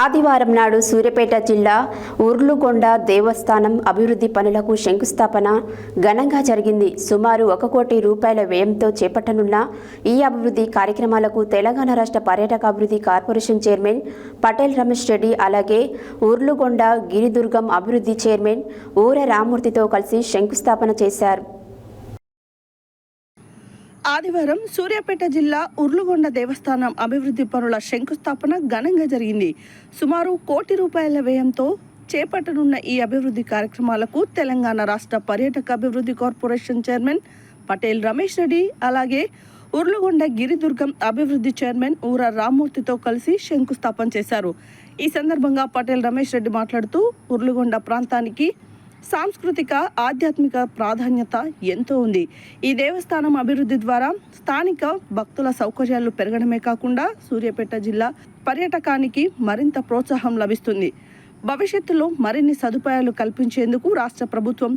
ఆదివారం నాడు సూర్యాపేట జిల్లా ఉర్లుగొండ దేవస్థానం అభివృద్ధి పనులకు శంకుస్థాపన. ఘనంగా జరిగింది. సుమారు ఒక కోటి రూపాయల వ్యయంతో చేపట్టనున్న ఈ అభివృద్ధి కార్యక్రమాలకు తెలంగాణ రాష్ట్ర పర్యాటక అభివృద్ధి కార్పొరేషన్ చైర్మన్ పటేల్ రమేష్ రెడ్డి అలాగే ఉర్లుగొండ గిరిదుర్గం అభివృద్ధి చైర్మన్ ఊర రామూర్తితో కలిసి శంకుస్థాపన చేశారు. ఆదివారం సూర్యాపేట జిల్లా ఉర్లుగొండ దేవస్థానం అభివృద్ధి పనుల శంకుస్థాపన ఘనంగా జరిగింది. సుమారు కోటి రూపాయల వ్యయంతో చేపట్టనున్న ఈ అభివృద్ధి కార్యక్రమాలకు తెలంగాణ రాష్ట్ర పర్యాటక అభివృద్ధి కార్పొరేషన్ చైర్మన్ పటేల్ రమేష్ రెడ్డి అలాగే ఉర్లుగొండ గిరిదుర్గం అభివృద్ధి చైర్మన్ ఊర రామ్మూర్తితో కలిసి శంకుస్థాపన చేశారు. ఈ సందర్భంగా పటేల్ రమేష్ రెడ్డి మాట్లాడుతూ ఉర్లుగొండ ప్రాంతానికి సాంస్కృతిక ఆధ్యాత్మిక ప్రాధాన్యత ఎంతో ఉంది. ఈ దేవస్థానం అభివృద్ధి ద్వారా స్థానిక భక్తుల సౌకర్యాలు పెరగడమే కాకుండా సూర్యాపేట జిల్లా పర్యటకానికి మరింత ప్రోత్సాహం లభిస్తుంది. భవిష్యత్తులో మరిన్ని సదుపాయాలు కల్పించేందుకు రాష్ట్ర ప్రభుత్వం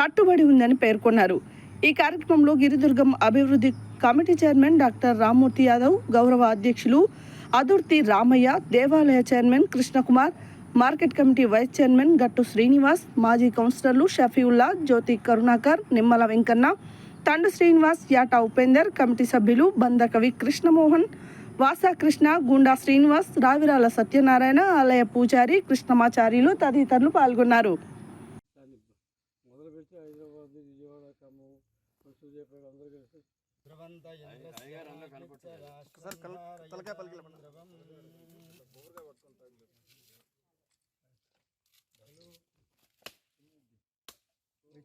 కట్టుబడి ఉందని పేర్కొన్నారు. ఈ కార్యక్రమంలో గిరిదుర్గం అభివృద్ధి committee chairman doctor Rammurthy Yadav గౌరవ అధ్యక్షులు అదుర్తి రామయ్య దేవాలయ chairman Krishnakumar market committee vice chairman Gattu Srinivas మాజీ కౌన్సిలర్లు షఫీవుల్లా జ్యోతి కరుణాకర్ నిమ్మల వెంకన్న తండు శ్రీనివాస్ యాటా ఉపేందర్ కమిటీ సభ్యులు బందకవి కృష్ణమోహన్ వాసా కృష్ణ గుండా శ్రీనివాస్ రావిరాల సత్యనారాయణ ఆలయ పూజారి కృష్ణమాచార్యులు తదితరులు పాల్గొన్నారు.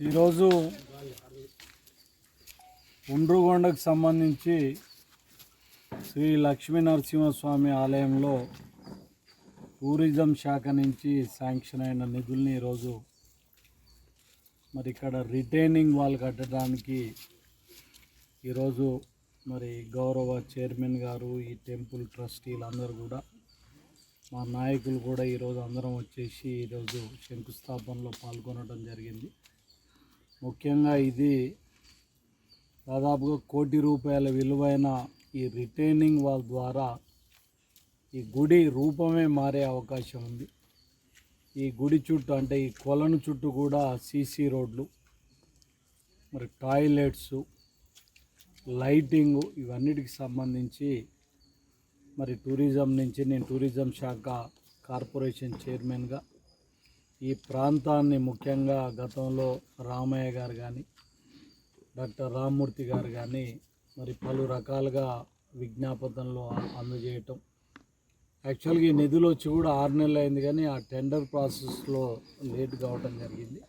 ఈరోజు ఉండ్రుగొండకు సంబంధించి శ్రీ లక్ష్మీ నరసింహస్వామి ఆలయంలో టూరిజం శాఖ నుంచి శాంక్షన్ అయిన నిధుల్ని ఈరోజు మరి ఇక్కడ రిటైనింగ్ వాల్ కట్టడానికి ఈరోజు మరి గౌరవ చైర్మన్ గారు ఈ టెంపుల్ ట్రస్టీలు అందరూ కూడా మా నాయకులు కూడా ఈరోజు అందరం వచ్చేసి ఈరోజు శంకుస్థాపనలో పాల్గొనడం జరిగింది. ముఖ్యంగా ఇది దాదాపుగా కోటి రూపాయల విలువైన ఈ రిటైనింగ్ వాల్ ద్వారా ఈ గుడి రూపమే మారే అవకాశం ఉంది. ఈ గుడి చుట్టూ అంటే ఈ కొలను చుట్టూ కూడా సీసీ రోడ్లు మరి టాయిలెట్స్ లైటింగ్ ఇవన్నిటికి సంబంధించి మరి టూరిజం నుంచి నేను టూరిజం శాఖ కార్పొరేషన్ చైర్మన్గా ఈ ప్రాంతాన్ని ముఖ్యంగా గతంలో రామయ్య గారు కానీ డాక్టర్ రామ్మూర్తి గారు కానీ మరి పలు రకాలుగా విజ్ఞాపనలు అందజేయటం. యాక్చువల్గా ఈ నిధులు వచ్చి కూడా ఆరు నెలలు అయింది కానీ ఆ టెండర్ ప్రాసెస్లో లేట్ కావటం జరిగింది.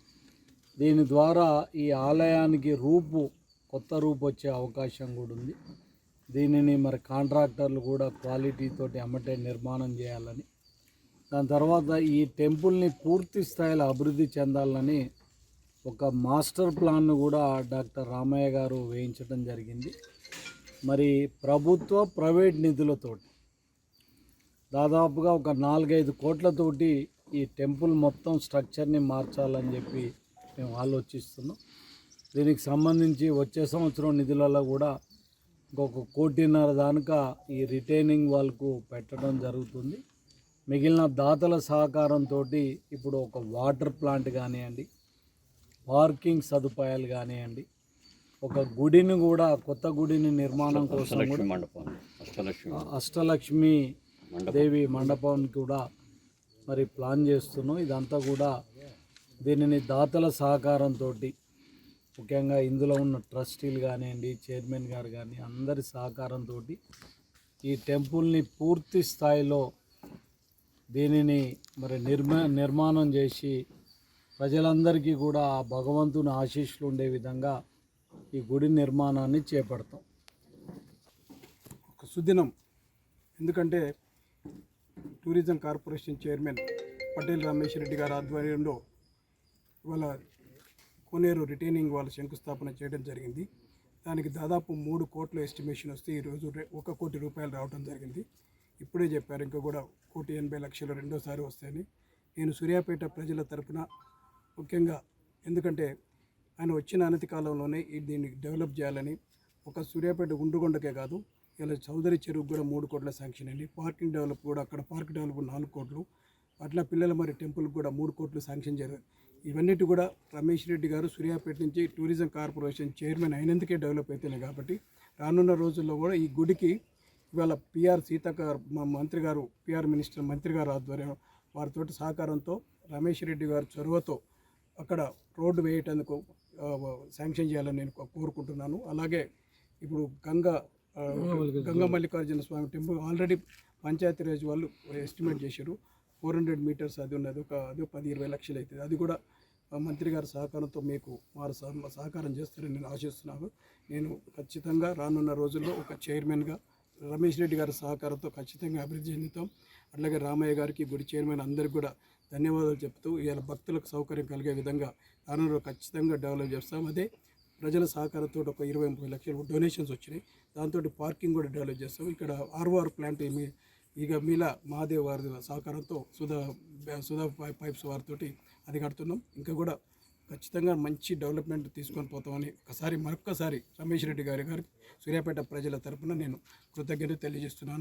దీని ద్వారా ఈ ఆలయానికి రూపు కొత్త రూపు వచ్చే అవకాశం కూడా ఉంది. దీనిని మరి కాంట్రాక్టర్లు కూడా క్వాలిటీతోటి అమ్మటే నిర్మాణం చేయాలని. దాని తర్వాత ఈ టెంపుల్ని పూర్తి స్థాయిలో అభివృద్ధి చెందాలని ఒక మాస్టర్ ప్లాన్ను కూడా డాక్టర్ రామయ్య గారు వేయించడం జరిగింది. మరి ప్రభుత్వ ప్రైవేట్ నిధులతోటి దాదాపుగా ఒక నాలుగైదు కోట్లతోటి ఈ టెంపుల్ మొత్తం స్ట్రక్చర్ని మార్చాలని చెప్పి మేము ఆలోచిస్తున్నాం. దీనికి సంబంధించి వచ్చే సంవత్సరం నిధులలో కూడా ఇంకొక కోటిన్నర దానిక ఈ రిటైనింగ్ వాళ్ళకు పెట్టడం జరుగుతుంది. మిగిలిన దాతల సహకారంతో ఇప్పుడు ఒక వాటర్ ప్లాంట్ కానివ్వండి పార్కింగ్ సదుపాయాలు కానివ్వండి ఒక గుడిని కూడా కొత్త గుడిని నిర్మాణం కోసం మండపం అష్టలక్ష్మి. అష్టలక్ష్మి దేవి మండపం కూడా మరి ప్లాన్ చేస్తున్నాం. ఇదంతా కూడా దీనిని దాతల సహకారంతో ముఖ్యంగా ఇందులో ఉన్న ట్రస్టీలు కానివ్వండి చైర్మన్ గారు కానీ అందరి సహకారంతో ఈ టెంపుల్ని పూర్తి స్థాయిలో దీనిని మరి నిర్మా నిర్మాణం చేసి ప్రజలందరికీ కూడా ఆ భగవంతుని ఆశీస్సులు ఉండే విధంగా ఈ గుడి నిర్మాణాన్ని చేపడతాం. ఒక సుదినం. ఎందుకంటే tourism corporation chairman Patel Ramesh Reddy గారి ఆధ్వర్యంలో ఇవాళ కోనేరు రిటైనింగ్ వాళ్ళ శంకుస్థాపన చేయడం జరిగింది. దానికి దాదాపు మూడు కోట్ల ఎస్టిమేషన్ వస్తే ఈరోజు ఒక కోటి రూపాయలు రావడం జరిగింది. ఇప్పుడే చెప్పారు ఇంకా కూడా కోటి ఎనభై లక్షలు రెండోసారి వస్తాయని. నేను సూర్యాపేట ప్రజల తరపున ముఖ్యంగా ఎందుకంటే ఆయన వచ్చిన అనతి కాలంలోనే దీన్ని డెవలప్ చేయాలని ఒక సూర్యాపేట గుండుగొండకే కాదు ఇలా చౌదరి చెరువు కూడా మూడు కోట్ల శాంక్షన్ అయింది. పార్కింగ్ డెవలప్ కూడా అక్కడ పార్క్ డెవలప్ నాలుగు కోట్లు అట్లా పిల్లల మరి టెంపుల్కి కూడా మూడు కోట్లు శాంక్షన్ జరిగాయి ఇవన్నిటి కూడా రమేష్ రెడ్డి గారు సూర్యాపేట నుంచి టూరిజం కార్పొరేషన్ చైర్మన్ అయినందుకే డెవలప్ అవుతున్నాయి కాబట్టి రానున్న రోజుల్లో కూడా ఈ గుడికి ఇవాళ పిఆర్ సీతక్క మా మంత్రి గారు పిఆర్ మినిస్టర్ మంత్రి గారు ఆధ్వర్యం వారితో సహకారంతో రమేష్ రెడ్డి గారి చొరవతో అక్కడ రోడ్డు వేయటందుకు శాంక్షన్ చేయాలని నేను కోరుకుంటున్నాను. అలాగే ఇప్పుడు గంగా గంగా మల్లికార్జున స్వామి టెంపుల్ ఆల్రెడీ పంచాయతీరాజ్ వాళ్ళు ఎస్టిమేట్ చేశారు. ఫోర్ హండ్రెడ్ మీటర్స్ అది ఉన్నది. ఒక అది పది ఇరవై లక్షలు అవుతుంది. అది కూడా మంత్రి గారి సహకారంతో మీకు వారు సహ- సహకారం చేస్తారని నేను ఆశిస్తున్నాను. నేను ఖచ్చితంగా రానున్న రోజుల్లో ఒక చైర్మన్గా రమేష్ రెడ్డి గారి సహకారంతో ఖచ్చితంగా అభివృద్ధి చెందుతాం. అట్లాగే రామయ్య గారికి గుడి చైర్మన్ అందరికీ కూడా ధన్యవాదాలు చెప్తూ ఇవాళ భక్తులకు సౌకర్యం కలిగే విధంగా రానున్న ఖచ్చితంగా డెవలప్ చేస్తాం. అదే ప్రజల సహకారంతో ఒక ఇరవై ముప్పై లక్షలు డొనేషన్స్ వచ్చినాయి. దాంతో పార్కింగ్ కూడా డెవలప్ చేస్తాం. ఇక్కడ ఆర్ఓఆర్ ప్లాంట్ మీ ఇక మీలా మహాదేవ్ వారి సహకారంతో సుధా సుధా పైప్స్ వారితోటి అది కడుతున్నాం ఇంకా కూడా ఖచ్చితంగా మంచి డెవలప్మెంట్ తీసుకొని పోతామని ఒకసారి మరొక్కసారి రమేష్ రెడ్డి గారి గారికి సూర్యాపేట ప్రజల తరపున నేను కృతజ్ఞత తెలియజేస్తున్నాను.